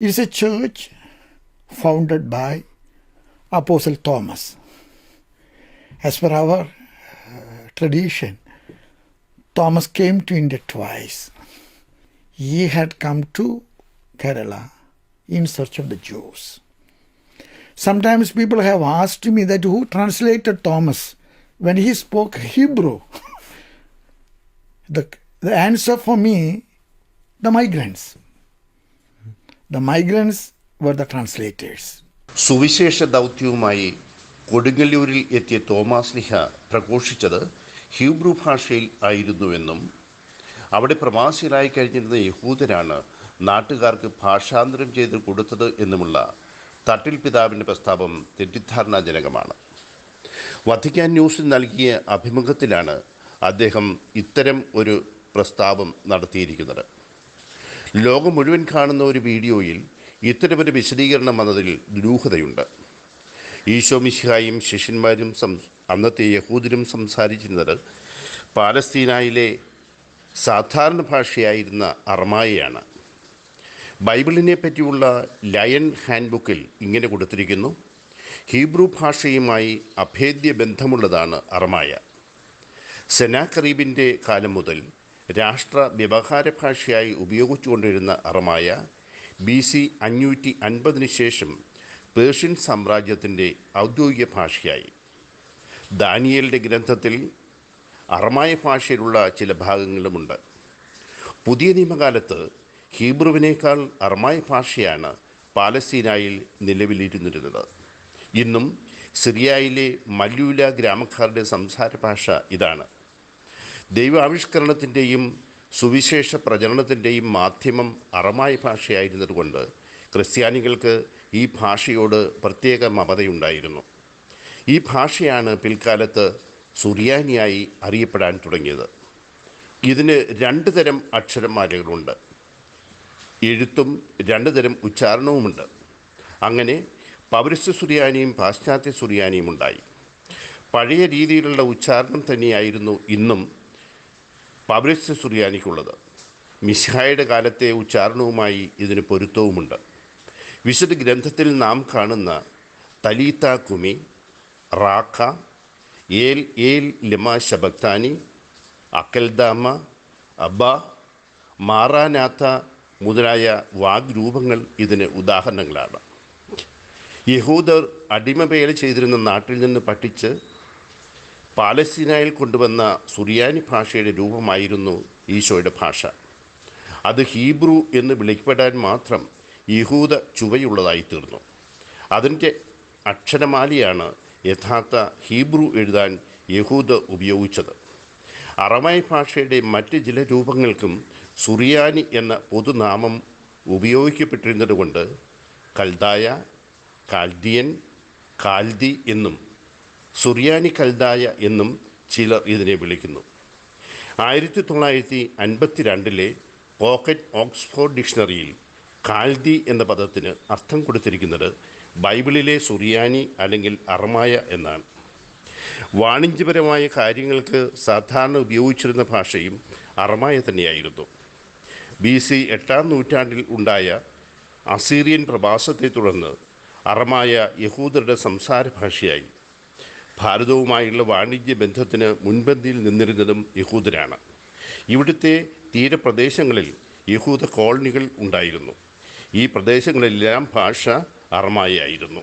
It is a church founded by Apostle Thomas. As per our uh, tradition, Thomas came to India twice. He had come to Kerala in search of the Jews. Sometimes people have asked me that who translated Thomas when he spoke Hebrew. the, the answer for me, the migrants. The migrants were the translators. സുവിശേഷ ദൗത്യവുമായി കൊടുങ്ങല്ലൂരിൽ എത്തിയ Thomas ലിഹ പ്രഘോഷിച്ചത് Hebrew ഭാഷയിൽ ആയിരുന്നുവെന്നും അവിടെ പ്രവാസികളായി കഴിഞ്ഞിരുന്ന യഹൂദരാണ് നാട്ടുകാർക്ക് ഭാഷാന്തരം ചെയ്ത് കൊടുത്തത് എന്നുമുള്ള തട്ടിൽ പിതാവിന്റെ പ്രസ്താവം തെറ്റിദ്ധാരണാജനകമാണ് വത്തിക്കാൻ ന്യൂസിൽ നൽകിയ അഭിമുഖത്തിലാണ് അദ്ദേഹം ഇത്തരം ഒരു പ്രസ്താവം നടത്തിയിരിക്കുന്നത് ലോകം മുഴുവൻ കാണുന്ന ഒരു വീഡിയോയിൽ ഇത്തരമൊരു വിശദീകരണം വന്നതിൽ ദുരൂഹതയുണ്ട്. ഈശോ മിശിഹായും ശിഷ്യന്മാരും സം അന്നത്തെ യഹൂദരും സംസാരിച്ചിരുന്നത് പാലസ്തീനായിലെ സാധാരണ ഭാഷയായിരുന്ന അർമായയാണ്. ബൈബിളിനെ പറ്റിയുള്ള ലയൺ ഹാൻഡ് ബുക്കിൽ ഇങ്ങനെ കൊടുത്തിരിക്കുന്നു ഹീബ്രു ഭാഷയുമായി അഭേദ്യ ബന്ധമുള്ളതാണ് അർമായ. സെനാക്കറീബിന്റെ കാലം മുതൽ രാഷ്ട്ര വ്യവഹാര ഭാഷയായി ഉപയോഗിച്ചുകൊണ്ടിരുന്ന അറമായ ബി സി അഞ്ഞൂറ്റി അൻപതിന് ശേഷം പേർഷ്യൻ സാമ്രാജ്യത്തിന്റെ ഔദ്യോഗിക ഭാഷയായി. ദാനിയലിന്റെ ഗ്രന്ഥത്തിൽ അറമായ ഭാഷയിലുള്ള ചില ഭാഗങ്ങളുമുണ്ട്. പുതിയ നിയമകാലത്ത് ഹീബ്രുവിനേക്കാൾ അർമായ ഭാഷയാണ് പാലസ്തീനായിൽ നിലവിലിരുന്നിരുന്നത്. ഇന്നും സിറിയയിലെ മല്യൂല ഗ്രാമക്കാരുടെ സംസാര ഭാഷ ഇതാണ്. ദൈവാവിഷ്കരണത്തിന്റെയും സുവിശേഷ പ്രചരണത്തിന്റെയും മാധ്യമം അറമായ ഭാഷയായിരുന്നതുകൊണ്ട് ക്രിസ്ത്യാനികൾക്ക് ഈ ഭാഷയോട് പ്രത്യേക മമതയുണ്ടായിരുന്നു. ഈ ഭാഷയാണ് പിൽക്കാലത്ത് സുറിയാനിയായി അറിയപ്പെടാൻ തുടങ്ങിയത്. ഇതിന് രണ്ട് തരം അക്ഷരമാലകളുണ്ട്. എഴുത്തും രണ്ട് തരം ഉച്ചാരണവുമുണ്ട്. അങ്ങനെ പൗരസ്ത്യ സുറിയാനിയും പാശ്ചാത്യ സുറിയാനിയും ഉണ്ടായി. പഴയ രീതിയിലുള്ള ഉച്ചാരണം തന്നെയായിരുന്നു ഇന്നും പൗരസ്ത്യ സുറിയാനിക്കുള്ളത്. മിശ്ഹായുടെ കാലത്തെ ഉച്ചാരണവുമായി ഇതിന് പൊരുത്തവുമുണ്ട്. വിശുദ്ധ ഗ്രന്ഥത്തിൽ നാം കാണുന്ന തലീത്ത കുമി റാഖ ഏൽ ഏൽ ലിമ ശബക്താനി അക്കൽദാമ അബ്ബ മാറാനാഥ മുതലായ വാഗ്രൂപങ്ങൾ ഇതിന് ഉദാഹരണങ്ങളാണ്. യഹൂദർ അടിമവേല ചെയ്തിരുന്ന നാട്ടിൽ നിന്ന് പഠിച്ച് പാലസ്തീനായിൽ കൊണ്ടുവന്ന സുറിയാനി ഭാഷയുടെ രൂപമായിരുന്നു ഈശോയുടെ ഭാഷ. അത് ഹീബ്രു എന്ന് വിളിക്കപ്പെടാൻ മാത്രം യഹൂദ ചുവയുള്ളതായി തീർന്നു. അതിന്റെ അക്ഷരമാലയാണ് യഥാർത്ഥ ഹീബ്രു എഴുതാൻ യഹൂദ ഉപയോഗിച്ചത്. അറമായി ഭാഷയുടെ മറ്റ് ചില രൂപങ്ങൾക്കും സുറിയാനി എന്ന പൊതുനാമം ഉപയോഗിക്കപ്പെട്ടിരുന്നതുകൊണ്ട് കൽദായ കാൽദിയൻ കാൽദി എന്നും സുറിയാനി കൽദായ എന്നും ചിലർ ഇതിനെ വിളിക്കുന്നു. ആയിരത്തി തൊള്ളായിരത്തി അൻപത്തി രണ്ടിലെ പോക്കറ്റ് ഓക്സ്ഫോർഡ് ഡിക്ഷണറിയിൽ കാൽദി എന്ന പദത്തിന് അർത്ഥം കൊടുത്തിരിക്കുന്നത് ബൈബിളിലെ സുറിയാനി അല്ലെങ്കിൽ അറമായ എന്നാണ്. വാണിജ്യപരമായ കാര്യങ്ങൾക്ക് സാധാരണ ഉപയോഗിച്ചിരുന്ന ഭാഷയും അറമായ തന്നെയായിരുന്നു. ബി സി എട്ടാം നൂറ്റാണ്ടിൽ ഉണ്ടായ അസീറിയൻ പ്രവാസത്തെ തുടർന്ന് അറമായ യഹൂദരുടെ സംസാര ഭാഷയായി ഭാരതവുമായുള്ള വാണിജ്യ ബന്ധത്തിന് മുൻപന്തിയിൽ നിന്നിരുന്നതും യഹൂദരാണ്. ഇവിടുത്തെ തീരപ്രദേശങ്ങളിൽ യഹൂദ കോളനികൾ ഉണ്ടായിരുന്നു. ഈ പ്രദേശങ്ങളെല്ലാം ഭാഷ അറമായായിരുന്നു